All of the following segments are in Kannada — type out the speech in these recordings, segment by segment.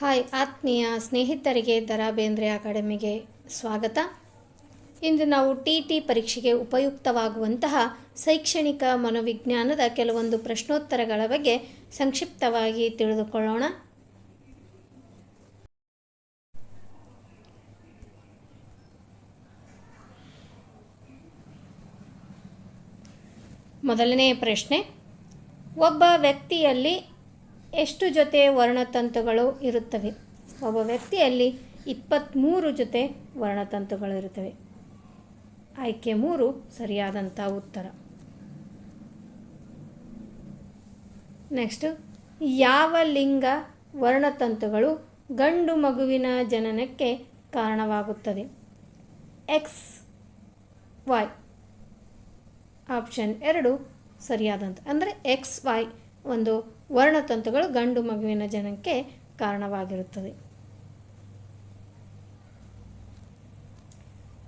ಹಾಯ್, ಆತ್ಮೀಯ ಸ್ನೇಹಿತರಿಗೆ ದರಾ ಬೇಂದ್ರೆ ಅಕಾಡೆಮಿಗೆ ಸ್ವಾಗತ. ಇಂದು ನಾವು ಟಿ ಟಿ ಪರೀಕ್ಷೆಗೆ ಉಪಯುಕ್ತವಾಗುವಂತಹ ಶೈಕ್ಷಣಿಕ ಮನೋವಿಜ್ಞಾನದ ಕೆಲವೊಂದು ಪ್ರಶ್ನೋತ್ತರಗಳ ಬಗ್ಗೆ ಸಂಕ್ಷಿಪ್ತವಾಗಿ ತಿಳಿದುಕೊಳ್ಳೋಣ. ಮೊದಲನೇ ಪ್ರಶ್ನೆ, ಒಬ್ಬ ವ್ಯಕ್ತಿಯಲ್ಲಿ ಎಷ್ಟು ಜೊತೆ ವರ್ಣತಂತುಗಳು ಇರುತ್ತವೆ? ಒಬ್ಬ ವ್ಯಕ್ತಿಯಲ್ಲಿ ಇಪ್ಪತ್ತ್ಮೂರು ಜೊತೆ ವರ್ಣತಂತುಗಳು ಇರುತ್ತವೆ. ಆಯ್ಕೆ ಮೂರು ಸರಿಯಾದಂಥ ಉತ್ತರ. ನೆಕ್ಸ್ಟ್, ಯಾವ ಲಿಂಗ ವರ್ಣತಂತುಗಳು ಗಂಡು ಮಗುವಿನ ಜನನಕ್ಕೆ ಕಾರಣವಾಗುತ್ತದೆ? ಎಕ್ಸ್ ವೈ ಆಪ್ಷನ್ ಎರಡು ಸರಿಯಾದಂಥ, ಅಂದರೆ ಎಕ್ಸ್ ವೈ ಒಂದು ವರ್ಣತಂತುಗಳು ಗಂಡು ಮಗುವಿನ ಜನಕ್ಕೆ ಕಾರಣವಾಗಿರುತ್ತದೆ.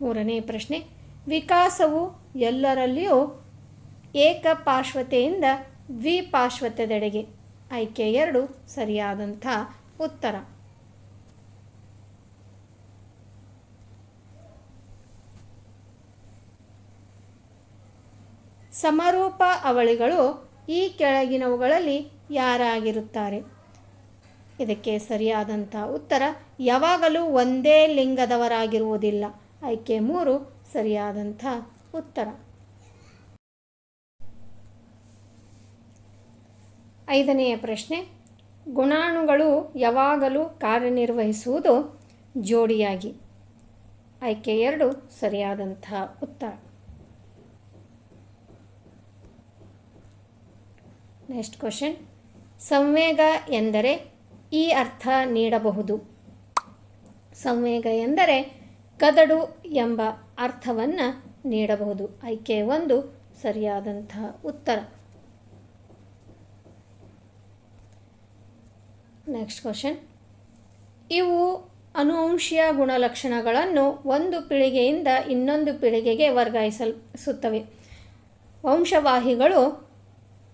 ಮೂರನೇ ಪ್ರಶ್ನೆ, ವಿಕಾಸವು ಎಲ್ಲರಲ್ಲಿಯೂ ಏಕಪಾರ್ಶ್ವತೆಯಿಂದ ದ್ವಿಪಾರ್ಶ್ವತೆದೆಡೆಗೆ? ಆಯ್ಕೆ ಎರಡು, ಸರಿಯಾದಂಥ ಉತ್ತರ. ಸಮರೂಪ ಅವಳಿಗಳು ಈ ಕೆಳಗಿನವುಗಳಲ್ಲಿ ಯಾರಾಗಿರುತ್ತಾರೆ? ಇದಕ್ಕೆ ಸರಿಯಾದಂಥ ಉತ್ತರ, ಯಾವಾಗಲೂ ಒಂದೇ ಲಿಂಗದವರಾಗಿರುವುದಿಲ್ಲ. ಆಯ್ಕೆ ಮೂರು, ಸರಿಯಾದಂಥ ಉತ್ತರ. ಐದನೆಯ ಪ್ರಶ್ನೆ, ಗುಣಾಣುಗಳು ಯಾವಾಗಲೂ ಕಾರ್ಯನಿರ್ವಹಿಸುವುದು ಜೋಡಿಯಾಗಿ? ಆಯ್ಕೆ ಎರಡು, ಸರಿಯಾದಂಥ ಉತ್ತರ. ನೆಕ್ಸ್ಟ್ ಕ್ವಶನ್ ಸಂವೇಗ ಎಂದರೆ ಈ ಅರ್ಥ ನೀಡಬಹುದು. ಸಂವೇಗ ಎಂದರೆ ಕದಡು ಎಂಬ ಅರ್ಥವನ್ನು ನೀಡಬಹುದು. ಆಯ್ಕೆ ಒಂದು ಸರಿಯಾದಂತಹ ಉತ್ತರ. ನೆಕ್ಸ್ಟ್ ಕ್ವಶನ್ ಇವು ಅನುವಂಶೀಯ ಗುಣಲಕ್ಷಣಗಳನ್ನು ಒಂದು ಪೀಳಿಗೆಯಿಂದ ಇನ್ನೊಂದು ಪೀಳಿಗೆಗೆ ವರ್ಗಾಯಿಸಲ್ಸುತ್ತವೆ ವಂಶವಾಹಿಗಳು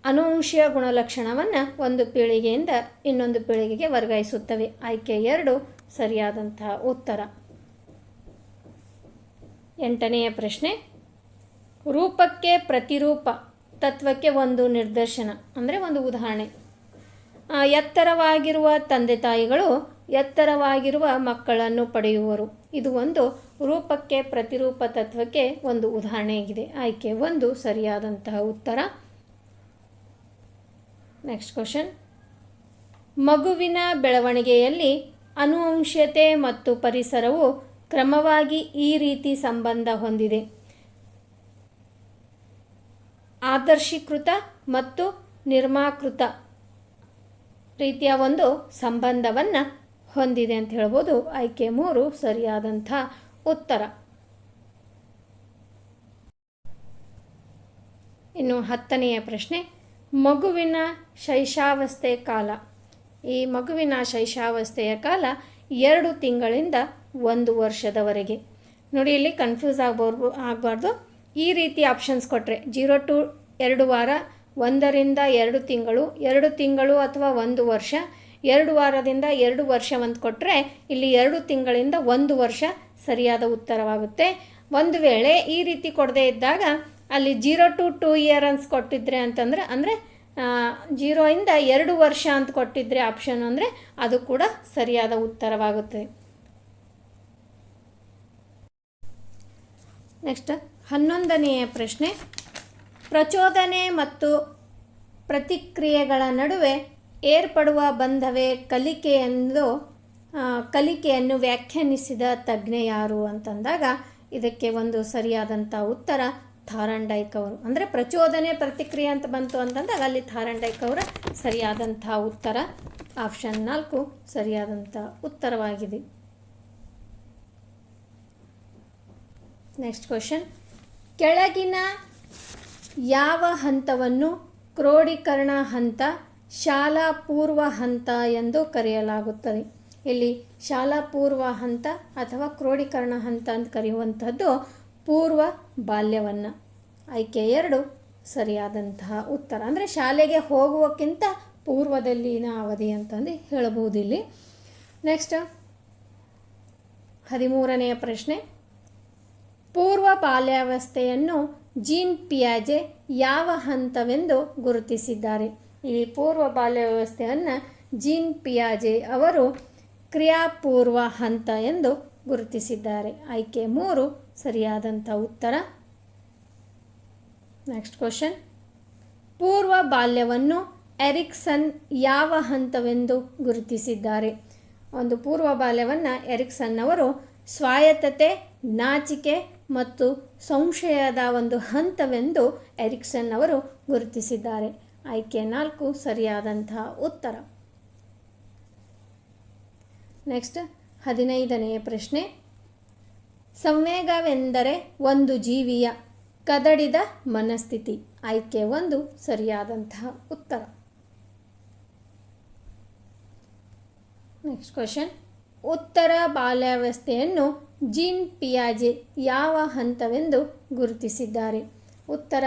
ಅನುವಂಶೀಯ ಗುಣಲಕ್ಷಣವನ್ನು ಒಂದು ಪೀಳಿಗೆಯಿಂದ ಇನ್ನೊಂದು ಪೀಳಿಗೆಗೆ ವರ್ಗಾಯಿಸುತ್ತವೆ. ಆಯ್ಕೆ ಎರಡು, ಸರಿಯಾದಂತಹ ಉತ್ತರ. ಎಂಟನೆಯ ಪ್ರಶ್ನೆ, ರೂಪಕ್ಕೆ ಪ್ರತಿರೂಪ, ತತ್ವಕ್ಕೆ ಒಂದು ನಿದರ್ಶನ ಅಂದರೆ ಒಂದು ಉದಾಹರಣೆ. ಎತ್ತರವಾಗಿರುವ ತಂದೆ ತಾಯಿಗಳು ಎತ್ತರವಾಗಿರುವ ಮಕ್ಕಳನ್ನು ಪಡೆಯುವರು. ಇದು ಒಂದು ರೂಪಕ್ಕೆ ಪ್ರತಿರೂಪ ತತ್ವಕ್ಕೆ ಒಂದು ಉದಾಹರಣೆಯಾಗಿದೆ. ಆಯ್ಕೆ ಒಂದು, ಸರಿಯಾದಂತಹ ಉತ್ತರ. ನೆಕ್ಸ್ಟ್ ಕ್ವಶನ್ ಮಗುವಿನ ಬೆಳವಣಿಗೆಯಲ್ಲಿ ಅನುವಂಶ್ಯತೆ ಮತ್ತು ಪರಿಸರವು ಕ್ರಮವಾಗಿ ಈ ರೀತಿ ಸಂಬಂಧ ಹೊಂದಿದೆ. ಆದರ್ಶೀಕೃತ ಮತ್ತು ನಿರ್ಮಾಕೃತ ರೀತಿಯ ಒಂದು ಸಂಬಂಧವನ್ನು ಹೊಂದಿದೆ ಅಂತ ಹೇಳ್ಬೋದು. ಆಯ್ಕೆ ಮೂರು, ಸರಿಯಾದಂಥ ಉತ್ತರ. ಇನ್ನು ಹತ್ತನೆಯ ಪ್ರಶ್ನೆ. ಮಗುವಿನ ಶೈಶಾವಸ್ಥೆ ಕಾಲ. ಈ ಮಗುವಿನ ಶೈಶಾವಸ್ಥೆಯ ಕಾಲ ಎರಡು ತಿಂಗಳಿಂದ ಒಂದು ವರ್ಷದವರೆಗೆ. ನೋಡಿ, ಇಲ್ಲಿ ಕನ್ಫ್ಯೂಸ್ ಆಗ್ಬಾರ್ದು, ಆಗಬಾರ್ದು. ಈ ರೀತಿ ಆಪ್ಷನ್ಸ್ ಕೊಟ್ಟರೆ ಜೀರೋ ಟು ಎರಡು ವಾರ, ಒಂದರಿಂದ ಎರಡು ತಿಂಗಳು ಎರಡು ತಿಂಗಳು ಅಥವಾ ಒಂದು ವರ್ಷ, ಎರಡು ವಾರದಿಂದ ಎರಡು ವರ್ಷ ಒಂದು ಕೊಟ್ಟರೆ ಇಲ್ಲಿ ಎರಡು ತಿಂಗಳಿಂದ ಒಂದು ವರ್ಷ ಸರಿಯಾದ ಉತ್ತರವಾಗುತ್ತೆ. ಒಂದು ವೇಳೆ ಈ ರೀತಿ ಕೊಡದೇ ಇದ್ದಾಗ ಅಲ್ಲಿ ಜೀರೋ ಟು ಟೂ ಇಯರ್ ಅನ್ಸ್ ಕೊಟ್ಟಿದ್ರೆ ಅಂತಂದರೆ, ಅಂದರೆ ಜೀರೋಯಿಂದ ಎರಡು ವರ್ಷ ಅಂತ ಕೊಟ್ಟಿದ್ರೆ ಆಪ್ಷನ್ ಅಂದರೆ ಅದು ಕೂಡ ಸರಿಯಾದ ಉತ್ತರವಾಗುತ್ತೆ. ನೆಕ್ಸ್ಟ್ ಹನ್ನೊಂದನೆಯ ಪ್ರಶ್ನೆ. ಪ್ರಚೋದನೆ ಮತ್ತು ಪ್ರತಿಕ್ರಿಯೆಗಳ ನಡುವೆ ಏರ್ಪಡುವ ಬಂಧವೇ ಕಲಿಕೆ ಎಂದು ಕಲಿಕೆಯನ್ನು ವ್ಯಾಖ್ಯಾನಿಸಿದ ತಜ್ಞೆ ಯಾರು ಅಂತಂದಾಗ ಇದಕ್ಕೆ ಒಂದು ಸರಿಯಾದಂಥ ಉತ್ತರ ಥಾರಂಡೈಕ್ ಅವರು ಅಂದರೆ ಪ್ರಚೋದನೆ, ಪ್ರತಿಕ್ರಿಯೆ ಅಂತ ಬಂತು ಅಂತಂದಾಗ ಅಲ್ಲಿ ಥಾರಂಡೈಕ್ ಅವರ ಸರಿಯಾದಂಥ ಉತ್ತರ ಆಪ್ಷನ್ ನಾಲ್ಕು, ಸರಿಯಾದಂಥ ಉತ್ತರವಾಗಿದೆ. ನೆಕ್ಸ್ಟ್ ಕ್ವಶನ್ ಕೆಳಗಿನ ಯಾವ ಹಂತವನ್ನು ಕ್ರೋಢೀಕರಣ ಹಂತ, ಶಾಲಾ ಪೂರ್ವ ಹಂತ ಎಂದು ಕರೆಯಲಾಗುತ್ತದೆ? ಇಲ್ಲಿ ಶಾಲಾ ಪೂರ್ವ ಹಂತ ಅಥವಾ ಕ್ರೋಢೀಕರಣ ಹಂತ ಅಂತ ಕರೆಯುವಂಥದ್ದು ಪೂರ್ವ ಬಾಲ್ಯವನ್ನು. ಆಯ್ಕೆ ಎರಡು, ಸರಿಯಾದಂತಹ ಉತ್ತರ. ಅಂದರೆ ಶಾಲೆಗೆ ಹೋಗುವಕ್ಕಿಂತ ಪೂರ್ವದಲ್ಲಿನ ಅವಧಿ ಅಂತಂದು ಹೇಳಬಹುದು ಇಲ್ಲಿ ನೆಕ್ಸ್ಟ್ ಹದಿಮೂರನೆಯ ಪ್ರಶ್ನೆ. ಪೂರ್ವ ಬಾಲ್ಯಾವಸ್ಥೆಯನ್ನು ಜೀನ್ ಪಿಯಾಜೆ ಯಾವ ಹಂತವೆಂದು ಗುರುತಿಸಿದ್ದಾರೆ? ಈ ಪೂರ್ವ ಬಾಲ್ಯಾವಸ್ಥೆಯನ್ನು ಜೀನ್ ಪಿಯಾಜೆ ಅವರು ಕ್ರಿಯಾಪೂರ್ವ ಹಂತ ಎಂದು ಗುರುತಿಸಿದ್ದಾರೆ. ಆಯ್ಕೆ ಮೂರು ಸರಿಯಾದಂಥ ಉತ್ತರ. ನೆಕ್ಸ್ಟ್ ಕ್ವಶನ್ ಪೂರ್ವ ಬಾಲ್ಯವನ್ನು ಎರಿಕ್ಸನ್ ಯಾವ ಹಂತವೆಂದು ಗುರುತಿಸಿದ್ದಾರೆ? ಒಂದು ಪೂರ್ವ ಬಾಲ್ಯವನ್ನು ಎರಿಕ್ಸನ್ ಅವರು ಸ್ವಾಯತ್ತತೆ, ನಾಚಿಕೆ ಮತ್ತು ಸಂಶಯದ ಒಂದು ಹಂತವೆಂದು ಎರಿಕ್ಸನ್ ಅವರು ಗುರುತಿಸಿದ್ದಾರೆ. ಆಯ್ಕೆ ನಾಲ್ಕು, ಸರಿಯಾದಂತಹ ಉತ್ತರ. ನೆಕ್ಸ್ಟ್ ಹದಿನೈದನೆಯ ಪ್ರಶ್ನೆ. ಸಂವೇಗವೆಂದರೆ ಒಂದು ಜೀವಿಯ ಕದಡಿದ ಮನಸ್ಥಿತಿ. ಆಯ್ಕೆ ಒಂದು ಸರಿಯಾದಂತಹ ಉತ್ತರ. ನೆಕ್ಸ್ಟ್ ಕ್ವಶನ್ ಉತ್ತರ ಬಾಲ್ಯಾವಸ್ಥೆಯನ್ನು ಜೀನ್ ಪಿಯಾಜೆ ಯಾವ ಹಂತವೆಂದು ಗುರುತಿಸಿದ್ದಾರೆ? ಉತ್ತರ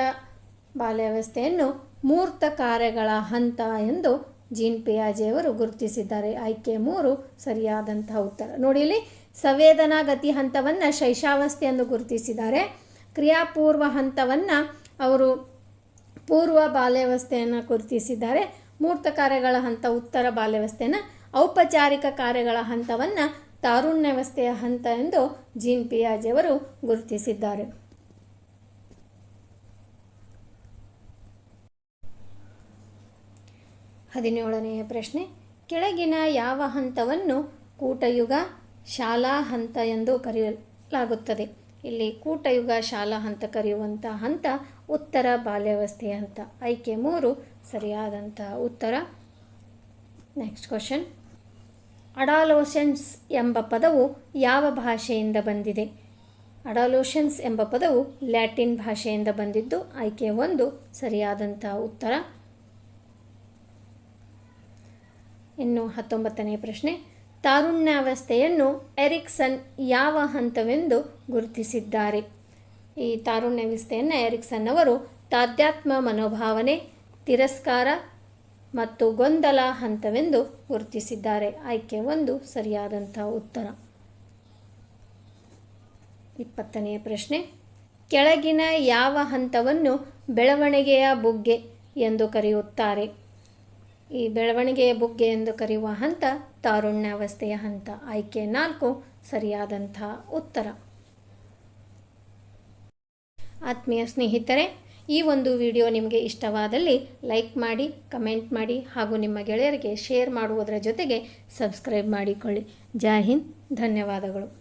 ಬಾಲ್ಯಾವಸ್ಥೆಯನ್ನು ಮೂರ್ತ ಕಾರ್ಯಗಳ ಹಂತ ಎಂದು ಜೀನ್ ಪಿಯಾಜೆಯವರು ಗುರುತಿಸಿದ್ದಾರೆ. ಆಯ್ಕೆ ಮೂರು, ಸರಿಯಾದಂತಹ ಉತ್ತರ. ನೋಡಿ ಇಲ್ಲಿ, ಸಂವೇದನಾ ಗತಿ ಹಂತವನ್ನು ಶೈಶಾವಸ್ಥೆ ಎಂದು ಗುರುತಿಸಿದ್ದಾರೆ. ಕ್ರಿಯಾಪೂರ್ವ ಹಂತವನ್ನು ಅವರು ಪೂರ್ವ ಬಾಲ್ಯಾವಸ್ಥೆಯನ್ನು ಗುರುತಿಸಿದ್ದಾರೆ. ಮೂರ್ತ ಕಾರ್ಯಗಳ ಹಂತ, ಉತ್ತರ ಬಾಲ್ಯವಸ್ಥೆಯನ್ನು. ಔಪಚಾರಿಕ ಕಾರ್ಯಗಳ ಹಂತವನ್ನು ತಾರುಣ್ಯವಸ್ಥೆಯ ಹಂತ ಎಂದು ಜೀನ್ ಪಿಯಾಜೆಯವರು ಗುರುತಿಸಿದ್ದಾರೆ. ಹದಿನೇಳನೆಯ ಪ್ರಶ್ನೆ, ಕೆಳಗಿನ ಯಾವ ಹಂತವನ್ನು ಕೂಟಯುಗ ಶಾಲಾ ಹಂತ ಎಂದು ಕರೆಯಲಾಗುತ್ತದೆ? ಇಲ್ಲಿ ಕೂಟಯುಗ ಶಾಲಾ ಹಂತ ಕರೆಯುವಂಥ ಹಂತ ಉತ್ತರ ಬಾಲ್ಯಾವಸ್ಥೆಯ ಹಂತ. ಆಯ್ಕೆ ಮೂರು ಸರಿಯಾದಂತಹ ಉತ್ತರ. ನೆಕ್ಸ್ಟ್ ಕ್ವಶನ್ ಅಡಾಲೋಷನ್ಸ್ ಎಂಬ ಪದವು ಯಾವ ಭಾಷೆಯಿಂದ ಬಂದಿದೆ? ಅಡಾಲೋಷನ್ಸ್ ಎಂಬ ಪದವು ಲ್ಯಾಟಿನ್ ಭಾಷೆಯಿಂದ ಬಂದಿದ್ದು, ಆಯ್ಕೆ ಒಂದು ಸರಿಯಾದಂಥ ಉತ್ತರ. ಇನ್ನು ಹತ್ತೊಂಬತ್ತನೇ ಪ್ರಶ್ನೆ. ತಾರುಣ್ಯಾವಸ್ಥೆಯನ್ನು ಎರಿಕ್ಸನ್ ಯಾವ ಹಂತವೆಂದು ಗುರುತಿಸಿದ್ದಾರೆ? ಈ ತಾರುಣ್ಯಾವಸ್ಥೆಯನ್ನು ಎರಿಕ್ಸನ್ ಅವರು ತಾಧ್ಯಾತ್ಮ ಮನೋಭಾವನೆ, ತಿರಸ್ಕಾರ ಮತ್ತು ಗೊಂದಲ ಹಂತವೆಂದು ಗುರುತಿಸಿದ್ದಾರೆ. ಆಯ್ಕೆ ಒಂದು, ಸರಿಯಾದಂಥ ಉತ್ತರ. ಇಪ್ಪತ್ತನೆಯ ಪ್ರಶ್ನೆ. ಕೆಳಗಿನ ಯಾವ ಹಂತವನ್ನು ಬೆಳವಣಿಗೆಯ ಬುಗ್ಗೆ ಎಂದು ಕರೆಯುತ್ತಾರೆ? ಈ ಬೆಳವಣಿಗೆಯ ಬುಗ್ಗೆ ಎಂದು ಕರೆಯುವ ಹಂತ ತಾರುಣ್ಯಾವಸ್ಥೆಯ ಹಂತ. ಆಯ್ಕೆ ನಾಲ್ಕು, ಸರಿಯಾದಂಥ ಉತ್ತರ. ಆತ್ಮೀಯ ಸ್ನೇಹಿತರೆ, ಈ ಒಂದು ವಿಡಿಯೋ ನಿಮಗೆ ಇಷ್ಟವಾದಲ್ಲಿ ಲೈಕ್ ಮಾಡಿ, ಕಮೆಂಟ್ ಮಾಡಿ ಹಾಗೂ ನಿಮ್ಮ ಗೆಳೆಯರಿಗೆ ಶೇರ್ ಮಾಡುವುದರ ಜೊತೆಗೆ ಸಬ್ಸ್ಕ್ರೈಬ್ ಮಾಡಿಕೊಳ್ಳಿ. ಜೈ ಹಿಂದ್, ಧನ್ಯವಾದಗಳು.